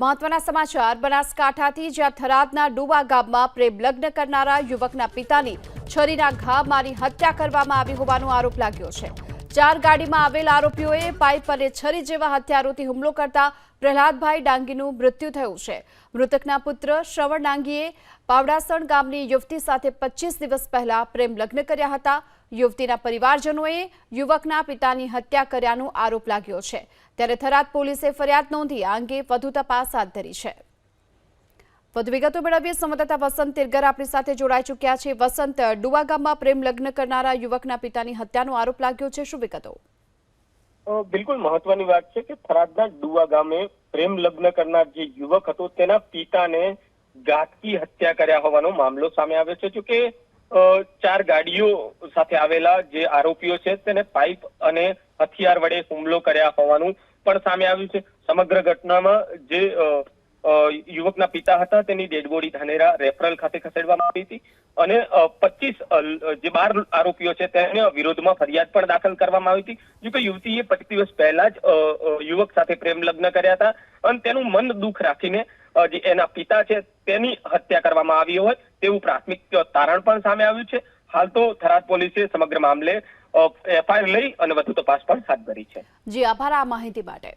મહત્વના સમાચાર, બનાસકાંઠાથી જ્યાં થરાદના ડુવા ગામમાં પ્રેમ લગ્ન કરનારા યુવકના પિતાની છરીના ઘા મારી હત્યા કરવામાં આવી હોવાનો આરોપ લાગ્યો છે. ચાર ગાડીમાં આવેલ આરોપીઓએ પાઇપ અને છરી જેવા હથિયારોથી હુમલો કરતા પ્રહલાદભાઈ ડાંગીનું મૃત્યુ થયું છે. મૃતકના પુત્ર શ્રવણ ડાંગીએ પાવડાસણ ગામની યુવતી સાથે પચીસ દિવસ પહેલા પ્રેમ લગ્ન કર્યા હતા. યુવતીના પરિવારજનોએ યુવકના પિતાની હત્યા કર્યાનો આરોપ લાગ્યો છે. ત્યારે થરાદ પોલીસે ફરિયાદ નોંધી આ અંગે વધુ તપાસ હાથ ધરી છે. વધુ વિગતો મેળવીએ. સંવાદદાતા વસંત તિરગર આપણી સાથે જોડાઈ ચૂક્યા છે. વસંત ડુવા ગામમાં પ્રેમ લગ્ન કરનારા યુવકના પિતાની હત્યાનો આરોપ લાગ્યો છે. શું વિગતો? બિલકુલ મહત્વની વાત છે કે થરાદના ડુવા ગામે પ્રેમ લગ્ન કરનાર જે યુવક હતો, તેના પિતાને ઘાતકી હત્યા કર્યા હોવાનો મામલો સામે આવ્યો છે. જોકે ચાર ગાડીઓ સાથે આવેલા જે આરોપીઓ છે, તેને પાઇપ અને હથિયાર વડે હુમલો કર્યા હોવાનું પણ સામે આવ્યું છે. સમગ્ર ઘટનામાં જે યુવકના પિતા હતા, તેની ડેડ બોડી ધાનેરા રેફરલ ખાતે ખસેડવામાં આવી હતી અને પચીસ જે બાર આરોપીઓ છે તેના વિરોધમાં ફરિયાદ પણ દાખલ કરવામાં આવી હતી. જો કે યુવતીએ પચીસ દિવસ પહેલા જ યુવક સાથે પ્રેમ લગ્ન કર્યા હતા અને તેનું મન દુઃખ રાખીને જે એના પિતા છે તેની હત્યા કરવામાં આવી હોય તેવું પ્રાથમિક તારણ પણ સામે આવ્યું છે. હાલ તો થરાદ પોલીસે સમગ્ર મામલે એફઆઈઆર લઈ અને વધુ તપાસ પણ હાથ ધરી છે. જી, આભાર આ માહિતી માટે.